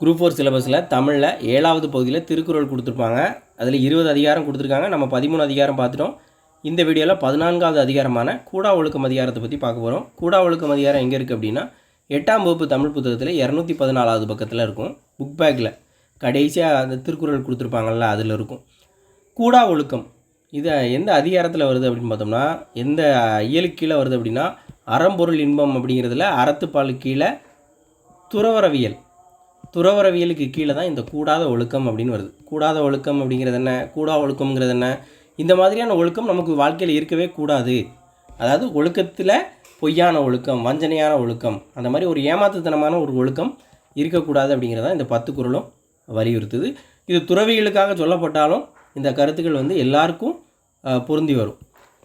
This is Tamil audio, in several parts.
குரூப் ஃபோர் சிலபஸில் தமிழில் ஏழாவது பகுதியில் திருக்குறள் கொடுத்துருப்பாங்க. அதில் இருபது அதிகாரம் கொடுத்துருக்காங்க. நம்ம பதிமூணு அதிகாரம் பார்த்துட்டோம். இந்த வீடியோவில் பதினான்காவது அதிகாரமான கூடா ஒழுக்கம் அதிகாரத்தை பற்றி பார்க்க போகிறோம் கூடா ஒழுக்கம் அதிகாரம் எங்கே இருக்குது அப்படின்னா எட்டாம் வகுப்பு தமிழ் புத்தகத்தில் இரநூத்தி பதினாலாவது பக்கத்தில் இருக்கும். புக் பேக்கில் கடைசியாக அந்த திருக்குறள் கொடுத்துருப்பாங்கல்ல அதில் இருக்கும். கூடா ஒழுக்கம் இது எந்த அதிகாரத்தில் வருது அப்படின்னு பார்த்தோம்னா எந்த இயலுக்கு கீழே வருது அப்படின்னா அறம்பொருள் இன்பம் அப்படிங்கிறதுல அறத்துப்பால் கீழே துறவரவியல் துறவரவியலுக்கு கீழே தான் இந்த கூடாத ஒழுக்கம் அப்படின்னு வருது. கூடாத ஒழுக்கம் அப்படிங்கிறது என்ன? கூடா ஒழுக்கம்ங்கிறது என்ன? இந்த மாதிரியான ஒழுக்கம் நமக்கு வாழ்க்கையில் இருக்கவே கூடாது. அதாவது ஒழுக்கத்தில் பொய்யான ஒழுக்கம் வஞ்சனையான ஒழுக்கம் அந்த மாதிரி ஒரு ஏமாத்துத்தனமான ஒரு ஒழுக்கம் இருக்கக்கூடாது அப்படிங்கிறத இந்த பத்து குறளும் வலியுறுத்துது. இது துறவிகளுக்காக சொல்லப்பட்டாலும் இந்த கருத்துக்கள் வந்து எல்லாருக்கும் பொருந்தி வரும்.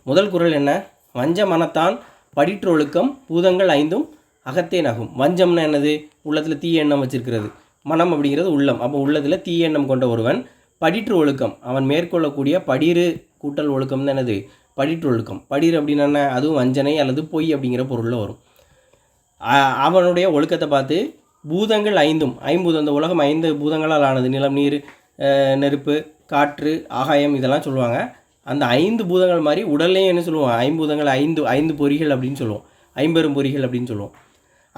முதல் குறள் என்ன? வஞ்ச மனத்தான் படிற்றொழுக்கம் பூதங்கள் ஐந்தும் அகத்தே நகும். வஞ்சம்னா என்னது? உள்ளத்தில் தீய எண்ணம் வச்சிருக்கிறது. மனம் அப்படிங்கிறது உள்ளம். அப்போ உள்ளத்தில் தீய எண்ணம் கொண்ட ஒருவன் படிற்று ஒழுக்கம். அவன் மேற்கொள்ளக்கூடிய படிறு கூட்டல் ஒழுக்கம்னு என்னது? படிற்று ஒழுக்கம். படிறு அப்படின்னா என்ன? அதுவும் வஞ்சனை அல்லது பொய் அப்படிங்கிற பொருளில் வரும். அவனுடைய ஒழுக்கத்தை பார்த்து பூதங்கள் ஐந்தும் ஐம்பூதம். இந்த உலகம் ஐந்து பூதங்களால் ஆனது. நிலம் நீர் நெருப்பு காற்று ஆகாயம் இதெல்லாம் சொல்லுவாங்க. அந்த ஐந்து பூதங்கள் மாதிரி உடல்லையும் என்ன சொல்லுவோம்? ஐம்பூதங்கள் ஐந்து ஐந்து பொறிகள் அப்படின்னு சொல்லுவோம். ஐம்பெரும் பொறிகள் அப்படின்னு சொல்லுவோம்.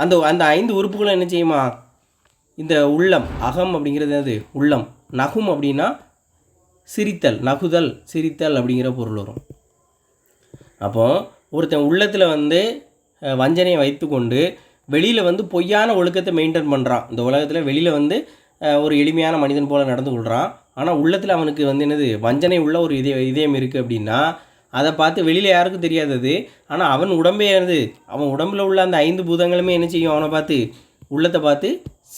அந்த அந்த ஐந்து உறுப்புகளும் என்ன செய்யுமா? இந்த உள்ளம் அகம் அப்படிங்கிறது என்னது? உள்ளம். நகும் அப்படின்னா சிரித்தல் நகுதல் சிரித்தல் அப்படிங்கிற பொருள் வரும். அப்போ ஒருத்தன் உள்ளத்தில் வந்து வஞ்சனையை வைத்துக்கொண்டு வெளியில் வந்து பொய்யான ஒழுக்கத்தை மெயின்டைன் பண்ணுறான் இந்த உலகத்தில் வெளியில் வந்து ஒரு எளிமையான மனிதன் போல் நடந்து கொள்கிறான் ஆனால் உள்ளத்தில் அவனுக்கு வந்து என்னது? வஞ்சனை உள்ள ஒரு இதய இதயம் இருக்குது அப்படின்னா அதை பார்த்து வெளியில் யாருக்கும் தெரியாதது. ஆனால் அவன் உடம்பே என்னது? அவன் உடம்பில் உள்ள அந்த ஐந்து பூதங்களுமே என்ன செய்யும்? அவனை பார்த்து உள்ளத்தை பார்த்து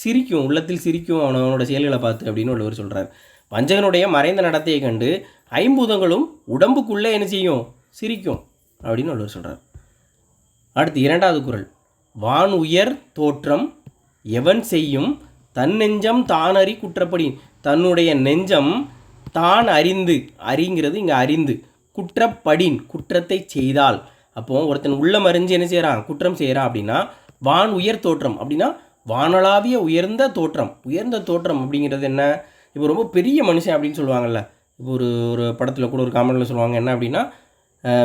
சிரிக்கும். உள்ளத்தில் சிரிக்கும் அவன் அவனோட செயல்களை பார்த்து அப்படின்னு உள்ளவர் சொல்கிறார் வஞ்சகனுடைய மறைந்த நடத்தையை கண்டு ஐம்பூதங்களும் உடம்புக்குள்ளே என்ன செய்யும்? சிரிக்கும் அப்படின்னு உள்ளவர் சொல்கிறார் அடுத்து இரண்டாவது குரல். வான் உயர் தோற்றம் எவன் செய்யும்? தன் நெஞ்சம் தான் அறி குற்றப்படி. தன்னுடைய நெஞ்சம் தான் அறிந்து. அறிங்கிறது இங்கே அறிந்து. குற்றப்படின் குற்றத்தை செய்தால். அப்போது ஒருத்தன் உள்ளம் அறிஞ்சு என்ன செய்கிறான் குற்றம் செய்கிறான் அப்படின்னா வான் உயர் தோற்றம். அப்படின்னா வானளாவிய உயர்ந்த தோற்றம். உயர்ந்த தோற்றம் அப்படிங்கிறது என்ன? இப்போ ரொம்ப பெரிய மனுஷன் அப்படின்னு சொல்லுவாங்கல்ல. இப்போ ஒரு ஒரு படத்தில் கூட ஒரு காமெடியில் சொல்லுவாங்க என்ன அப்படின்னா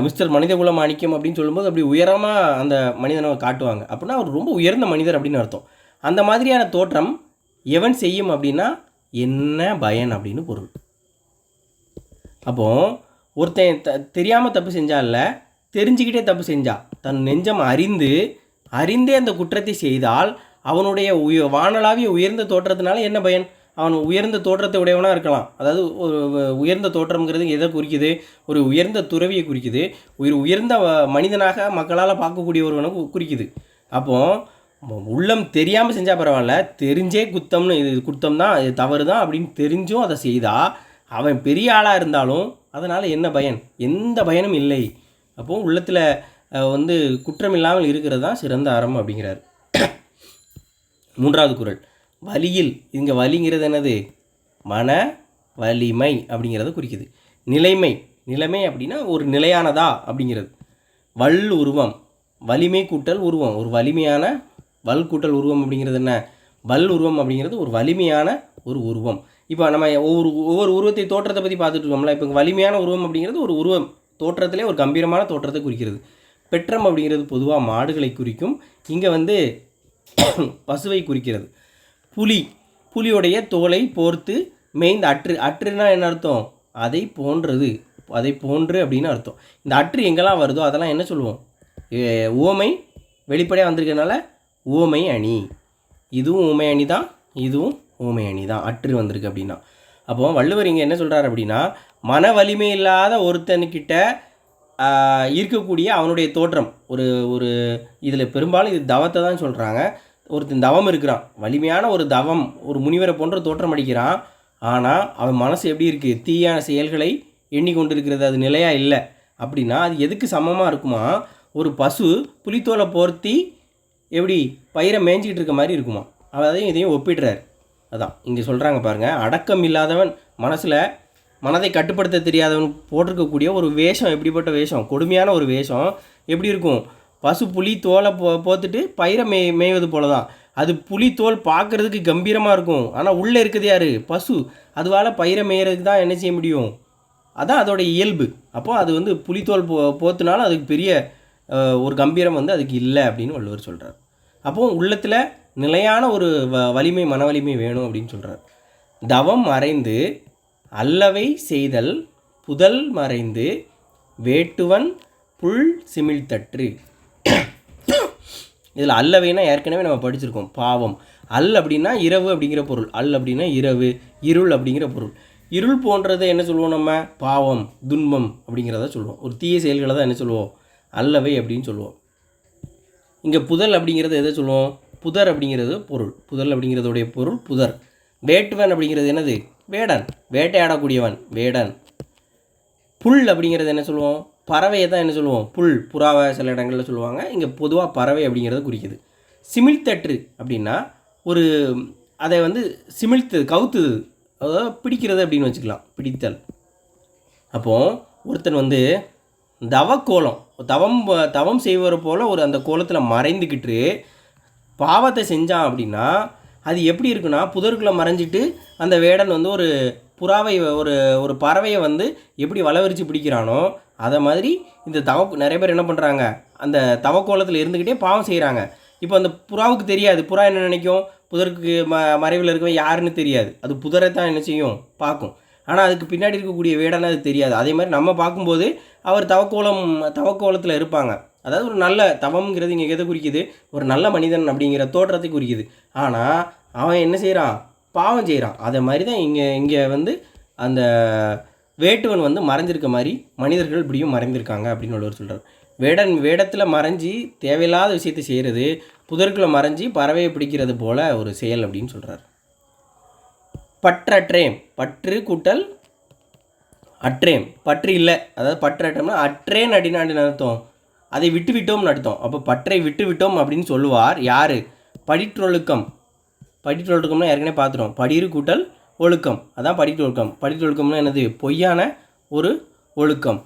மிஸ்டர் மனிதகுல மாணிக்கம் அப்படின்னு சொல்லும்போது அப்படி உயரமாக அந்த மனிதனை காட்டுவாங்க. அப்படின்னா அவர் ரொம்ப உயர்ந்த மனிதர் அப்படின்னு அர்த்தம். அந்த மாதிரியான தோற்றம் எவன் செய்யும் அப்படின்னா என்ன பயன் அப்படின்னு பொருள். அப்போது ஒருத்தன் த தெரியாமல் தப்பு செஞ்சால தெரிஞ்சுக்கிட்டே தப்பு செஞ்சா. தன் நெஞ்சம் அறிந்து அறிந்தே அந்த குற்றத்தை செய்தால் அவனுடைய உய வானலாவிய உயர்ந்த தோற்றத்தினால என்ன பயன்? அவன் உயர்ந்த தோற்றத்தை உடையவனாக இருக்கலாம். அதாவது ஒரு உயர்ந்த தோற்றம்ங்கிறது எதை குறிக்குது? ஒரு உயர்ந்த துறவியை குறிக்குது. ஒரு உயர்ந்த வ- மனிதனாக மக்களால் பார்க்கக்கூடிய ஒருவனை குறிக்குது. அப்போது உள்ளம் தெரியாமல் செஞ்சால் பரவாயில்ல தெரிஞ்சே குத்தம்னு இது குத்தம் தான் இது தவறு தான் அப்படின்னு தெரிஞ்சும் அதை செய்தால் அவன் பெரிய ஆளாக இருந்தாலும் அதனால் என்ன பயன்? எந்த பயனும் இல்லை. அப்போது உள்ளத்தில் வந்து குற்றம் இல்லாமல் இருக்கிறது தான் சிறந்த அறம் அப்படிங்கிறார். மூன்றாவது குறள் வலியில் இங்கே வலிங்கிறது என்னது? மன வலிமை அப்படிங்கிறத குறிக்குது. நிலைமை. நிலைமை அப்படின்னா ஒரு நிலையானதா அப்படிங்கிறது. வல் உருவம். வலிமை கூட்டல் உருவம். ஒரு வலிமையான வல் கூட்டல் உருவம் அப்படிங்கிறது என்ன? வல் உருவம் அப்படிங்கிறது ஒரு வலிமையான ஒரு உருவம். இப்போ நம்ம ஒவ்வொரு ஒவ்வொரு உருவத்தை தோற்றத்தை பற்றி பார்த்துட்டு இருக்கோம்ல. இப்போ வலிமையான உருவம் அப்படிங்கிறது ஒரு உருவம். தோற்றத்திலே ஒரு கம்பீரமான தோற்றத்தை குறிக்கிறது. பெற்றம் அப்படிங்கிறது பொதுவாக மாடுகளை குறிக்கும். இங்கே வந்து பசுவை குறிக்கிறது. புலி புலியுடைய தோலை போர்த்து மேய்ந்த அற்று அற்றுனா என்ன அர்த்தம்? அதை போன்றது. அதை போன்று அப்படின்னு அர்த்தம். இந்த அற்று எங்கெல்லாம் வருதோ அதெல்லாம் என்ன சொல்லுவோம்? ஓமை வெளிப்படையாக வந்திருக்கிறதுனால உவமை அணி. இதுவும் ஓமை அணி தான் இதுவும் ஊமை அணி தான் அற்று வந்திருக்கு அப்படின்னா. அப்போ வள்ளுவர் இங்கே என்ன சொல்கிறார் அப்படின்னா மன வலிமை இல்லாத ஒருத்தனுக்கிட்ட இருக்கக்கூடிய அவனுடைய தோற்றம். ஒரு ஒரு இதில் பெரும்பாலும் இது தவத்தை தான் சொல்கிறாங்க ஒருத்தன் தவம் இருக்கிறான். வலிமையான ஒரு தவம் ஒரு முனிவரை போன்ற தோற்றம் அடிக்கிறான். ஆனால் அவன் மனசு எப்படி இருக்குது தீயான செயல்களை எண்ணிக்கொண்டிருக்கிறது அது நிலையாக இல்லை. அப்படின்னா அது எதுக்கு சமமாக இருக்குமா? ஒரு பசு புலித்தோலை போர்த்தி எப்படி பயிரை மேய்ஞ்சிக்கிட்டு இருக்க மாதிரி இருக்குமா? அதையும் இதையும் ஒப்பிடுறாரு. அதான். இங்கே சொல்கிறாங்க பாருங்கள் அடக்கம் இல்லாதவன் மனசில் மனதை கட்டுப்படுத்த தெரியாதவன் போட்டிருக்கக்கூடிய ஒரு வேஷம் எப்படிப்பட்ட வேஷம்? கொடுமையான ஒரு வேஷம். எப்படி இருக்கும்? பசு புலி தோலை போ போத்துட்டு பயிரை மே மேய்வது போல தான் அது புலித்தோல் பார்க்குறதுக்கு கம்பீரமாக இருக்கும். ஆனால் உள்ளே இருக்குது யார்? பசு. அதுவால் பயிரை மேயறதுக்கு தான் என்ன செய்ய முடியும்? அதான் அதோட இயல்பு. அப்போ அது வந்து புலித்தோல் போ போத்துனாலும் அதுக்கு பெரிய ஒரு கம்பீரம் வந்து அதுக்கு இல்லை அப்படின்னு வள்ளுவர் சொல்கிறார் அப்போது உள்ளத்தில் நிலையான ஒரு வ வலிமை மன வலிமை வேணும் அப்படின்னு சொல்கிறார் தவம் மறைந்து அல்லவை செய்தல் புதல் மறைந்து வேட்டுவன் புல் சிமிழ்த்தற்று இதில் அல்லவைனா ஏற்கனவே நம்ம படிச்சிருக்கோம் பாவம். அல் அப்படின்னா இரவு அப்படிங்கிற பொருள். அல் அப்படின்னா இரவு இருள் அப்படிங்கிற பொருள். இருள் போன்றதை என்ன சொல்லுவோம் நம்ம? பாவம் துன்பம் அப்படிங்கிறத சொல்லுவோம். ஒரு தீய செயல்களை தான் என்ன சொல்லுவோம்? அல்லவை அப்படின்னு சொல்லுவோம். இங்கே புதல் அப்படிங்கிறத எதை சொல்லுவோம்? புதர் அப்படிங்கிறது பொருள். புதல் அப்படிங்கிறதுடைய பொருள் புதர். வேட்டுவன் அப்படிங்கிறது என்னது? வேடன். வேட்டையாடக்கூடியவன் வேடன். புல் அப்படிங்கிறது என்ன சொல்லுவோம்? பறவையை தான் என்ன சொல்லுவோம்? புல் புறாவை சில இடங்களில் சொல்லுவாங்க. இங்கே பொதுவாக பறவை அப்படிங்கிறத குறிக்குது. சிமிழ்த்தற்று அப்படின்னா ஒரு அதை வந்து சிமிழ்த்து கவுத்துது. அதாவது பிடிக்கிறது அப்படின்னு வச்சுக்கலாம். பிடித்தல். அப்போது ஒருத்தன் வந்து தவக்கோலம் தவம் தவம் செய்வது போல் ஒரு அந்த கோலத்தில் மறைந்துக்கிட்டு பாவத்தை செஞ்சான் அப்படின்னா அது எப்படி இருக்குன்னா புதருக்குள்ளே மறைஞ்சிட்டு அந்த வேடன் வந்து ஒரு புறாவை ஒரு ஒரு பறவையை வந்து எப்படி வளவரிச்சு பிடிக்கிறானோ அதை மாதிரி இந்த தவ நிறைய பேர் என்ன பண்ணுறாங்க அந்த தவக்கோலத்தில் இருந்துக்கிட்டே பாவம் செய்கிறாங்க இப்போ அந்த புறாவுக்கு தெரியாது. புறா என்ன நினைக்கும்? புதருக்கு ம மறைவில் இருக்கவன் யாருன்னு தெரியாது. அது புதரை தான் என்ன செய்யும்? பார்க்கும். ஆனால் அதுக்கு பின்னாடி இருக்கக்கூடிய வேடன்னு அது தெரியாது. அதே மாதிரி நம்ம பார்க்கும்போது அவர் தவக்கோலம் தவக்கோலத்தில் இருப்பாங்க. அதாவது ஒரு நல்ல தவம்ங்கிறது இங்கே எதை குறிக்குது? ஒரு நல்ல மனிதன் அப்படிங்கிற தோற்றத்தை குறிக்குது. ஆனால் அவன் என்ன செய்கிறான் பாவம் செய்கிறான் அதை மாதிரி தான் இங்கே இங்கே வந்து அந்த வேட்டுவன் வந்து மறைஞ்சிருக்க மாதிரி மனிதர்கள் இப்படியும் மறைந்திருக்காங்க அப்படின்னு ஒருவர் சொல்கிறார் வேடன் வேடத்தில் மறைஞ்சி தேவையில்லாத விஷயத்தை செய்கிறது புதற்குள்ளே மறைஞ்சி பறவையை பிடிக்கிறது போல ஒரு செயல் அப்படின்னு சொல்கிறார் பற்றற்றேம். பற்று கூட்டல் அற்றேம். பற்று இல்லை. அதாவது பற்றற்றம்னா அற்றேன் அப்படின்னு அர்த்தம். அதை விட்டு விட்டோம்னு அர்த்தம். அப்போ பற்றை விட்டு விட்டோம் அப்படின்னு சொல்லுவார் யார்? படிற்றொழுக்கம். படிற்றொழுக்கம்னா ஏற்கனவே பார்த்துட்டோம். படிறு கூட்டல் ஒழுக்கம். அதான் படிற்றொழுக்கம். படிற்றொழுக்கம்னா என்னது? பொய்யான ஒரு ஒழுக்கம்.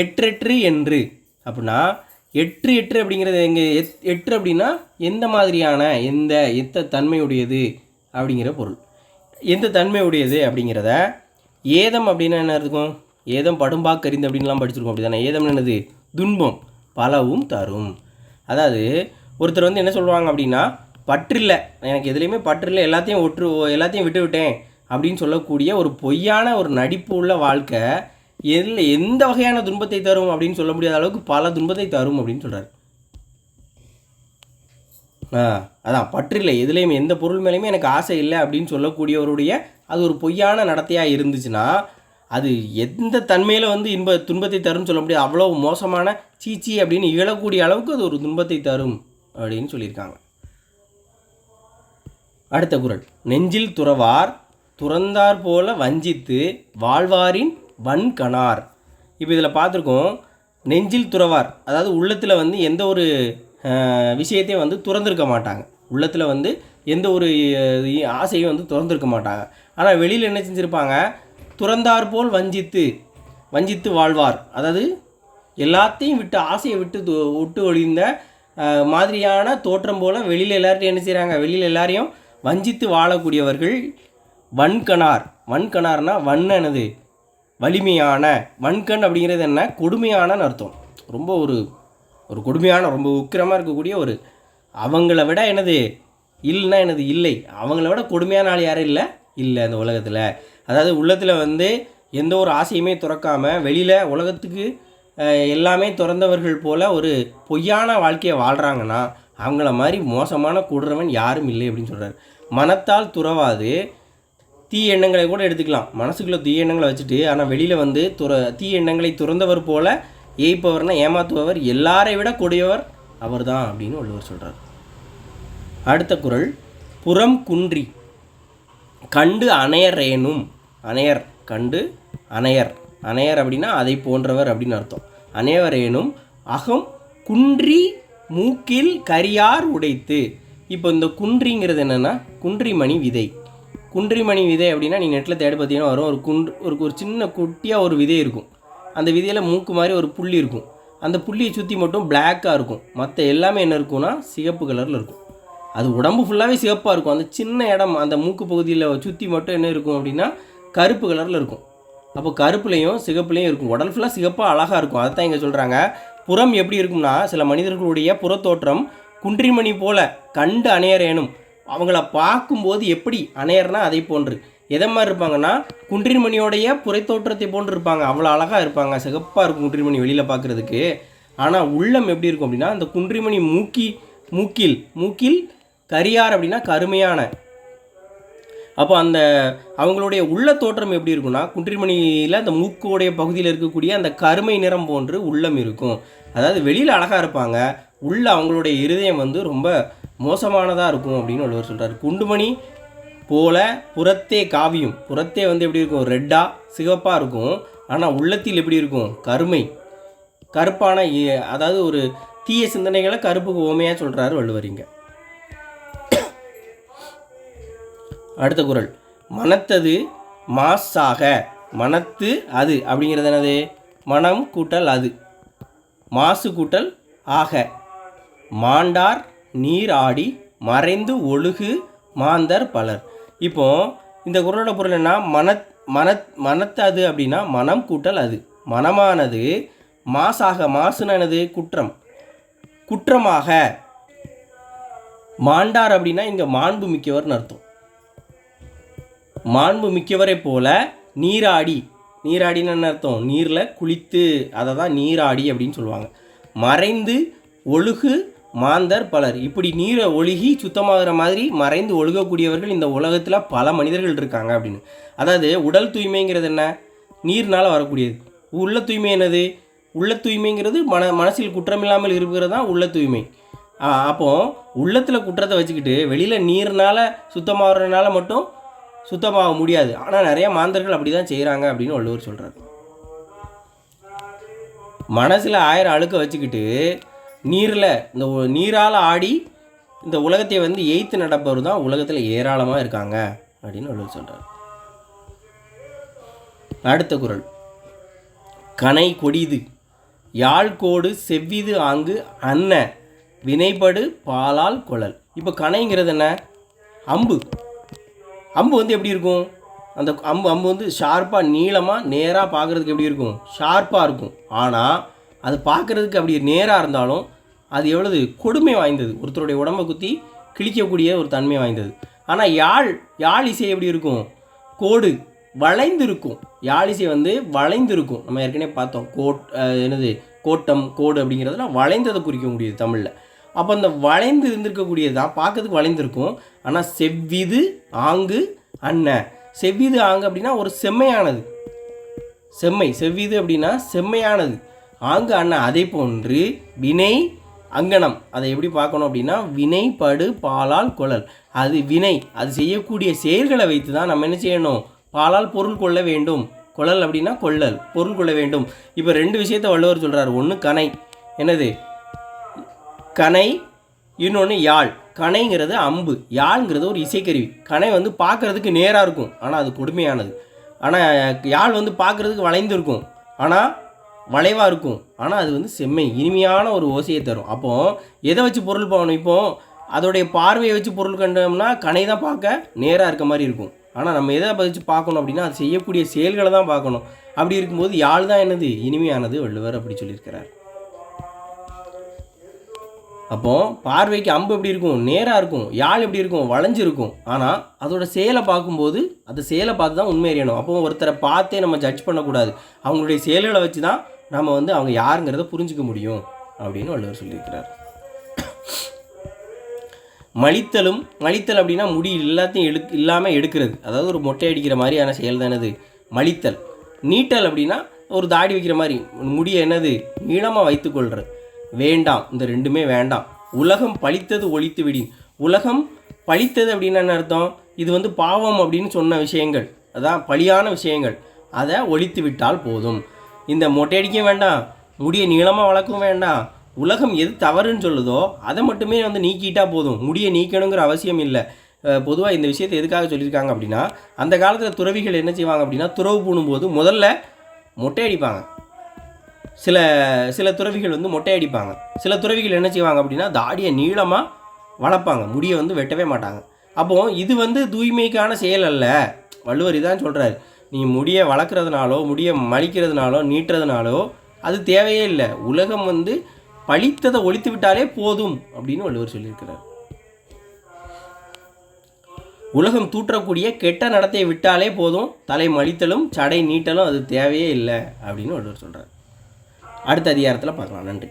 எற்றெற்று என்று. அப்படின்னா எட்டு எட்டு அப்படிங்கிறது எங்கே எத் எட்டு அப்படின்னா எந்த மாதிரியான எந்த எத்த தன்மையுடையது அப்படிங்கிற பொருள். எந்த தன்மையுடையது அப்படிங்கிறத ஏதம் அப்படின்னா என்ன இருக்கும் ஏதம் படும்பாக்கறிந்து அப்படின்லாம் படிச்சிருக்கோம் அப்படி தானே ஏதம் என்னது? துன்பம் பலவும் தரும். அதாவது ஒருத்தர் வந்து என்ன சொல்லுவாங்க அப்படின்னா பற்றில்லை. எனக்கு எதுலேயுமே பற்றில்லை. எல்லாத்தையும் ஒற்று எல்லாத்தையும் விட்டு விட்டேன் அப்படின்னு சொல்லக்கூடிய ஒரு பொய்யான ஒரு நடிப்பு உள்ள வாழ்க்கை எதில் எந்த வகையான துன்பத்தை தரும் அப்படின்னு சொல்ல முடியாத அளவுக்கு பல துன்பத்தை தரும் அப்படின்னு சொல்கிறார் ஆ அதான். பற்றில்லை. எதுலேயுமே எந்த பொருள் மேலேயுமே எனக்கு ஆசை இல்லை அப்படின்னு சொல்லக்கூடியவருடைய அது ஒரு பொய்யான நடத்தையாக இருந்துச்சுன்னா அது எந்த தன்மையில் வந்து இன்ப துன்பத்தை தரும்னு சொல்ல முடியாது. அவ்வளோ மோசமான சீச்சி அப்படின்னு இழக்கூடிய அளவுக்கு அது ஒரு துன்பத்தை தரும் அப்படின்னு சொல்லியிருக்காங்க. அடுத்த குரல். நெஞ்சில் துறவார் துறந்தார் போல வஞ்சித்து வாழ்வாரின் வன்கணார். இப்போ இதில் பார்த்துருக்கோம் நெஞ்சில் துறவார். அதாவது உள்ளத்தில் வந்து எந்த ஒரு விஷயத்தையும் வந்து துறந்திருக்க மாட்டாங்க. உள்ளத்தில் வந்து எந்த ஒரு ஆசையும் வந்து துறந்திருக்க மாட்டாங்க. ஆனால் வெளியில் என்ன செஞ்சுருப்பாங்க துறந்தார் போல் வஞ்சித்து வஞ்சித்து வாழ்வார். அதாவது எல்லாத்தையும் விட்டு ஆசையை விட்டு விட்டு ஒழிந்த மாதிரியான தோற்றம் போல் வெளியில் எல்லார்ட்டையும் என்ன செய்கிறாங்க வெளியில் எல்லாரையும் வஞ்சித்து வாழக்கூடியவர்கள் வன்கணார். வன்கணார்னா வண்ணனது வலிமையான. வன்கண் அப்படிங்கிறது என்ன? கொடுமையானன்னு அர்த்தம். ரொம்ப ஒரு ஒரு கொடுமையான ரொம்ப உக்கிரமாக இருக்கக்கூடிய ஒரு அவங்கள விட எனது இல்லைன்னா எனது இல்லை. அவங்கள விட கொடுமையான ஆள் யாரும் இல்லை? இல்லை அந்த உலகத்தில். அதாவது உள்ளத்தில் வந்து எந்த ஒரு ஆசையுமே துறக்காமல் வெளியில் உலகத்துக்கு எல்லாமே திறந்தவர்கள் போல் ஒரு பொய்யான வாழ்க்கையை வாழ்கிறாங்கன்னா அவங்கள மாதிரி மோசமான கொடுறவன் யாரும் இல்லை அப்படின்னு சொல்கிறார் மனத்தால் துறவாது. தீ எண்ணங்களை கூட எடுத்துக்கலாம். மனசுக்குள்ளே தீய எண்ணங்களை வச்சுட்டு ஆனால் வெளியில் வந்து துற தீய எண்ணங்களை துறந்தவர் போல் ஏய்ப்பவர்னா ஏமாத்துபவர் எல்லாரை விட கொடியவர் அவர்தான் அப்படின்னு வள்ளுவர் சொல்கிறார் அடுத்த குரல் புறம் குன்றி. கண்டு அணையரேனும் அணையர் கண்டு அணையர். அணையர் அப்படின்னா அதை போன்றவர் அப்படின்னு அர்த்தம். அணையவரேனும் அகம் குன்றி மூக்கில் கரியார் உடைத்து. இப்போ இந்த குன்றிங்கிறது என்னென்னா குன்றிமணி விதை. குன்றிமணி விதை அப்படின்னா நீங்கள் நெட்டில் தேடி பார்த்தீங்கன்னா வரும். ஒரு குன்று ஒரு ஒரு சின்ன குட்டியாக ஒரு விதை இருக்கும். அந்த விதையில் மூக்கு மாதிரி ஒரு புள்ளி இருக்கும். அந்த புள்ளியை சுற்றி மட்டும் பிளாக்காக இருக்கும். மற்ற எல்லாமே என்ன இருக்கும்னா சிகப்பு கலரில் இருக்கும். அது உடம்பு ஃபுல்லாகவே சிவப்பாக இருக்கும். அந்த சின்ன இடம் அந்த மூக்கு பகுதியில் சுற்றி மட்டும் என்ன இருக்கும் அப்படின்னா கருப்பு கலரில் இருக்கும். அப்போ கருப்புலையும் சிகப்புலையும் இருக்கும். உடல் ஃபுல்லாக சிகப்பாக அழகாக இருக்கும். அதைத்தான் இங்கே சொல்கிறாங்க புறம் எப்படி இருக்கும்னா சில மனிதர்களுடைய புறத்தோற்றம் குன்றிமணி போல கண்டு அணையறேனும் அவங்கள பார்க்கும்போது எப்படி அணையர்னா அதை போன்று. எதை மாதிரி இருப்பாங்கன்னா குன்றிமணியோடைய புறத்தோற்றத்தை போன்று இருப்பாங்க. அவ்வளோ அழகாக இருப்பாங்க. சிகப்பாக இருக்கும் குன்றிமணி வெளியில் பார்க்குறதுக்கு. ஆனால் உள்ளம் எப்படி இருக்கும் அப்படின்னா அந்த குன்றிமணி மூக்கி மூக்கில் மூக்கில் கரியார் அப்படின்னா கருமையான. அப்போ அந்த அவங்களுடைய உள்ள தோற்றம் எப்படி இருக்கும்னா குன்றிமணியில் அந்த மூக்குடைய பகுதியில் இருக்கக்கூடிய அந்த கருமை நிறம் போன்று உள்ளம் இருக்கும். அதாவது வெளியில் அழகாக இருப்பாங்க. உள்ள அவங்களுடைய இருதயம் வந்து ரொம்ப மோசமானதாக இருக்கும் அப்படின்னு ஒருவர் சொல்கிறார் குண்டுமணி போல புறத்தே காவியம். புறத்தே வந்து எப்படி இருக்கும்? ரெட்டாக சிவப்பாக இருக்கும். ஆனால் உள்ளத்தில் எப்படி இருக்கும்? கருமை. கருப்பான இ- அதாவது ஒரு தீய சிந்தனைகளை கருப்புக்கு ஓமையாக சொல்கிறாரு வள்ளுவரிங்க அடுத்த குறள் மனத்தது மாசாக. மனத்து அது. அப்படிங்கிறது என்னது? மனம் கூட்டல் அது. மாசு கூட்டல் ஆக. மாண்டார் நீர் ஆடி மறைந்து ஒழுகு மாந்தர் பலர். இப்போ இந்த குறளோட பொருள் என்ன மனத் மனத் அது அப்படின்னா மனம் கூட்டல் அது. மனமானது மாசாக. மாசுனானது குற்றம். குற்றமாக. மாண்டார் அப்படின்னா இங்கே மாண்பு மிக்கவர்னு அர்த்தம். மாண்பு மிக்கவரை போல நீராடி நீராடின்னு என்ன அர்த்தம்? நீரில் குளித்து அதை தான் நீராடி அப்படின்னு சொல்லுவாங்க. மறைந்து ஒழுகு மாந்தர் பலர். இப்படி நீரை ஒழுகி சுத்தமாகிற மாதிரி மறைந்து ஒழுகக்கூடியவர்கள் இந்த உலகத்தில் பல மனிதர்கள் இருக்காங்க அப்படின்னு. அதாவது உடல் தூய்மைங்கிறது என்ன? நீர்னால் வரக்கூடியது. உள்ள தூய்மை என்னது? உள்ள தூய்மைங்கிறது மன மனசில் குற்றமில்லாமல் இருக்கிறது தான் உள்ள தூய்மை. அப்போது உள்ளத்தில் குற்றத்தை வச்சுக்கிட்டு வெளியில் நீர்னால் சுத்தமாகறதுனால மட்டும் சுத்தமாக முடியாது. ஆனால் நிறைய மாந்தர்கள் அப்படி தான் செய்கிறாங்க அப்படின்னு வள்ளுவர் சொல்கிறார் மனசில் ஆயிரம் அழுக்க வச்சுக்கிட்டு நீரில் இந்த நீரால் ஆடி இந்த உலகத்தை வந்து எய்த்து நடப்பவர் தான் உலகத்தில் ஏராளமாக இருக்காங்க அப்படின்னு வள்ளுவர் சொல்கிறார் அடுத்த குரல். கனை கொடிது யாழ்கோடு செவ்விது ஆங்கு அன்ன வினைபடு பாலால் குழல். இப்போ கனைங்கிறது என்ன? அம்பு. அம்பு வந்து எப்படி இருக்கும்? அந்த அம்பு அம்பு வந்து ஷார்ப்பாக நீளமாக நேராக பார்க்குறதுக்கு எப்படி இருக்கும்? ஷார்ப்பாக இருக்கும். ஆனால் அது பார்க்குறதுக்கு அப்படி நேராக இருந்தாலும் அது எவ்வளவு கொடுமை வாய்ந்தது. ஒருத்தருடைய உடம்பை குத்தி கிழிக்கக்கூடிய ஒரு தன்மை வாய்ந்தது. ஆனால் யாழ் யாழ் இசை எப்படி இருக்கும்? கோடு வளைந்து இருக்கும் யாழ் இசை வந்து வளைந்திருக்கும். நம்ம ஏற்கனவே பார்த்தோம். கோட் என்னது? கோட்டம் கோடு அப்படிங்கிறதுலாம் வளைந்ததை குறிக்க முடியுது தமிழில். அப்போ அந்த வளைந்து இருந்திருக்கக்கூடியது தான் பார்க்கறதுக்கு வளைந்திருக்கும். ஆனால் செவ்விது ஆங்கு அன்ன. செவ்விது ஆங்கு அப்படின்னா ஒரு செம்மையானது. செம்மை செவ்விது அப்படின்னா செம்மையானது. ஆங்கு அண்ணன் அதே போன்று வினை அங்கனம். அதை எப்படி பார்க்கணும் அப்படின்னா வினை படு பாலால் குழல். அது வினை அது செய்யக்கூடிய செயல்களை வைத்து தான் நம்ம என்ன செய்யணும்? பாலால் பொருள் கொள்ள வேண்டும். குழல் அப்படின்னா கொள்ளல் பொருள் கொள்ள வேண்டும். இப்போ ரெண்டு விஷயத்தை வள்ளுவர் சொல்கிறார் ஒன்று கனை. என்னது? கனை இன்னொன்று யாழ். கனைங்கிறது அம்பு. யாழ்ங்கிறது ஒரு இசைக்கருவி. கனை வந்து பார்க்கறதுக்கு நேராக இருக்கும். ஆனால் அது கொடுமையானது. ஆனால் யாழ் வந்து பார்க்குறதுக்கு வளைந்து இருக்கும் ஆனால் வளைவாக இருக்கும். ஆனால் அது வந்து செம்மை இனிமையான ஒரு ஓசையை தரும். அப்போது எதை வச்சு பொருள் போகணும் இப்போது அதோடைய பார்வையை வச்சு பொருள் கண்டோம்னா கனை தான் பார்க்க நேராக இருக்க மாதிரி இருக்கும். ஆனால் நம்ம எதை வச்சு பார்க்கணும் அப்படின்னா அது செய்யக்கூடிய செயல்களை தான் பார்க்கணும். அப்படி இருக்கும்போது யாழ் தான் என்னது? இனிமையானது வள்ளுவர் அப்படி சொல்லியிருக்கிறார். அப்போது பார்வைக்கு அம்பு எப்படி இருக்கும்? நேராக இருக்கும். யாழ் எப்படி இருக்கும்? வளைஞ்சிருக்கும் ஆனால் அதோட செயலை பார்க்கும்போது அந்த செயலை பார்த்து தான் உண்மை அறியணும். அப்போ ஒருத்தரை பார்த்தே நம்ம ஜட்ஜ் பண்ணக்கூடாது. அவங்களுடைய செயல்களை வச்சு தான் நம்ம வந்து அவங்க யாருங்கிறத புரிஞ்சுக்க முடியும் அப்படின்னு வள்ளுவர் சொல்லியிருக்கிறார். மலித்தலும் மலித்தல் அப்படின்னா முடி எல்லாத்தையும் எடு இல்லாமல் எடுக்கிறது. அதாவது ஒரு மொட்டை அடிக்கிற மாதிரியான செயல் தானது மலித்தல். நீட்டல் அப்படின்னா ஒரு தாடி வைக்கிற மாதிரி. முடியை என்னது? நீளமாக வைத்துக்கொள்கிறது வேண்டாம். இந்த ரெண்டுமே வேண்டாம். உலகம் பழித்தது ஒழித்து விடின். உலகம் பழித்தது அப்படின்னு என்ன அர்த்தம்? இது வந்து பாவம் அப்படின்னு சொன்ன விஷயங்கள். அதான் பழியான விஷயங்கள். அதை ஒழித்து விட்டால் போதும். இந்த மொட்டை வேண்டாம். முடியை நீளமாக வளர்க்கவும் வேண்டாம். உலகம் எது தவறுன்னு சொல்லுதோ அதை மட்டுமே வந்து நீக்கிட்டால் போதும். முடியை நீக்கணுங்கிற அவசியம் இல்லை. பொதுவாக இந்த விஷயத்தை எதுக்காக சொல்லியிருக்காங்க அப்படின்னா அந்த காலத்தில் துறவிகள் என்ன செய்வாங்க அப்படின்னா துறவு பூணும்போது முதல்ல மொட்டை அடிப்பாங்க சில சில துறவிகள் வந்து மொட்டை அடிப்பாங்க. சில துறவிகள் என்ன செய்வாங்க அப்படின்னா தாடியை நீளமாக வளர்ப்பாங்க. முடியை வந்து வெட்டவே மாட்டாங்க. அப்போ இது வந்து தூய்மைக்கான செயல் அல்ல. வள்ளுவர் இதான் சொல்கிறாரு நீ முடியை வளர்க்குறதுனாலோ முடியை மலிக்கிறதுனாலோ நீட்டுறதுனாலோ அது தேவையே இல்லை. உலகம் வந்து பழித்ததை ஒழித்து விட்டாலே போதும் அப்படின்னு வள்ளுவர் சொல்லியிருக்கிறார். உலகம் தூற்றக்கூடிய கெட்ட நடத்தையை விட்டாலே போதும். தலை மலித்தலும் சடை நீட்டலும் அது தேவையே இல்லை அப்படின்னு வள்ளுவர் சொல்கிறார் அடுத்த அதிகாரத்தில் பார்க்கலாம். நன்றி.